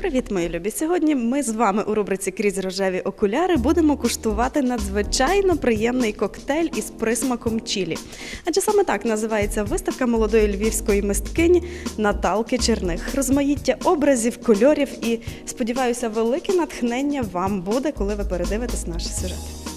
Привіт, мої любі! Сьогодні ми з вами у рубриці Крізь рожеві окуляри будемо куштувати надзвичайно приємний коктейль із присмаком чілі. Адже саме так називається виставка молодої львівської мисткині Наталки Черних. Розмаїття образів, кольорів і сподіваюся, велике натхнення вам буде, коли ви передивитесь наш сюжет.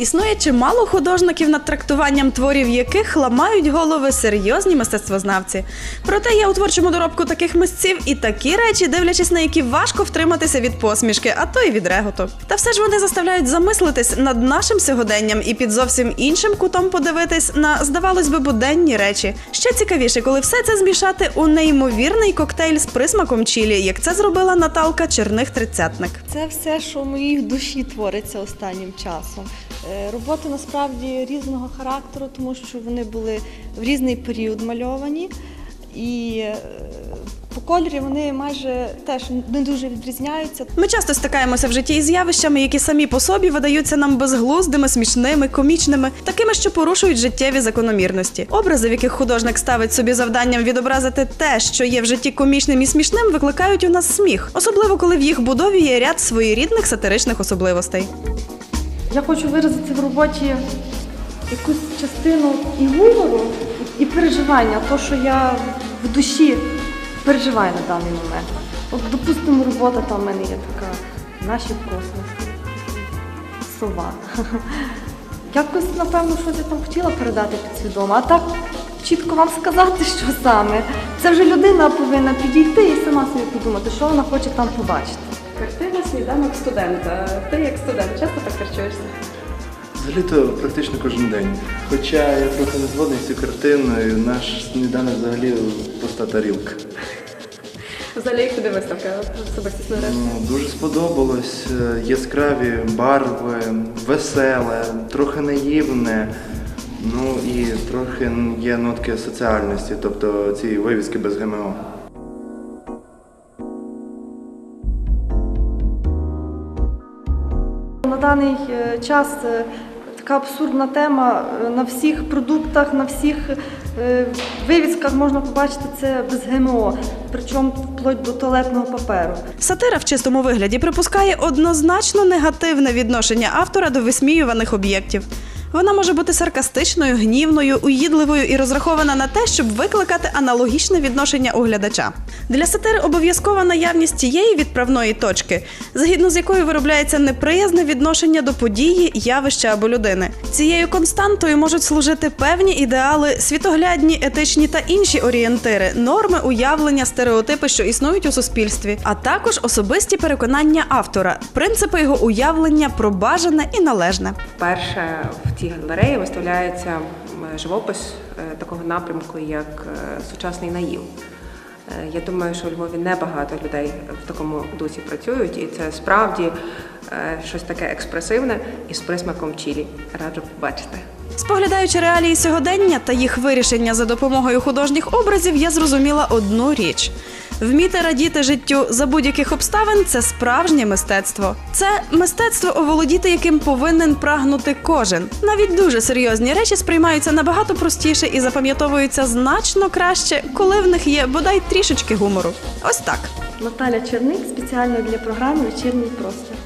Існує чимало художників, над трактуванням творів яких ламають голови серйозні мистецтвознавці. Проте є у творчому доробку таких мисців і такі речі, дивлячись на які важко втриматися від посмішки, а то й від реготу. Та все ж вони заставляють замислитись над нашим сьогоденням і під зовсім іншим кутом подивитись на, здавалось би, буденні речі. Ще цікавіше, коли все це змішати у неймовірний коктейль з присмаком чілі, як це зробила Наталка Черних тридцятник. Це все, що в моїй душі твориться останнім часом. Е, Роботи насправді різного характеру, тому що вони були в різний період мальовані. І е, по кольорі вони майже теж не дуже відрізняються. Ми часто стикаємося в житті із явищами, які самі по собі видаються нам безглуздими, смішними, комічними, такими, що порушують життєві закономірності. Образи, в яких художник ставить собі завданням відобразити те, що є в житті комічним і смішним, викликають у нас сміх, особливо коли в їх будові є ряд своєрідних сатиричних особливостей. Я хочу виразити в роботі якусь частину і гумору, і переживання, то, що я в душі переживаю на даний момент. От, допустимо, робота там в мене є така наші космос, сова. Якось, напевно, щось я там хотіла передати підсвідомо, а так чітко вам сказати, що саме. Це вже людина повинна підійти і сама собі подумати, що вона хоче там побачити. Картина сніданок студента. Ти як студент харчуєшся? Взагалі-то практично кожен день. Хоча я трохи не згоден з цією картиною, наш сніданок взагалі пуста тарілка. Взагалі, як тобі виставка особистісно Ну, дуже сподобалось. Яскраві барви, веселе, трохи наївне. Ну і трохи є нотки соціальності, тобто ці вивіски без ГМО. На даний е, час е, така абсурдна тема е, на всіх продуктах, на всіх вивісках можна побачити це без ГМО, причому вплоть до туалетного паперу. Сатира в чистому вигляді припускає однозначно негативне відношення автора до висміюваних об'єктів. Вона може бути саркастичною, гнівною, уїдливою і розрахована на те, щоб викликати аналогічне відношення у глядача. Для сатири обов'язкова наявність тієї відправної точки, згідно з якою виробляється неприязне відношення до події, явища або людини. Цією константою можуть служити певні ідеали, світоглядні, етичні та інші орієнтири, норми, уявлення, стереотипи, що існують у суспільстві, а також особисті переконання автора, принципи його уявлення про бажане і належне. Вперше в цій галереї виставляється живопис е, такого напрямку, як е, сучасний наїв. Е, Я думаю, що у Львові небагато людей в такому дусі працюють, і це справді щось таке експресивне і з присмаком чілі. Раджу побачити. Споглядаючи реалії сьогодення та їх вирішення за допомогою художніх образів, я зрозуміла одну річ. Вміти радіти життю за будь-яких обставин це справжнє мистецтво. Це мистецтво, оволодіти яким повинен прагнути кожен. Навіть дуже серйозні речі сприймаються набагато простіше і запам'ятовуються значно краще, коли в них є бодай трішечки гумору. Ось так. Наталя Черник спеціально для програми Вечірній простір.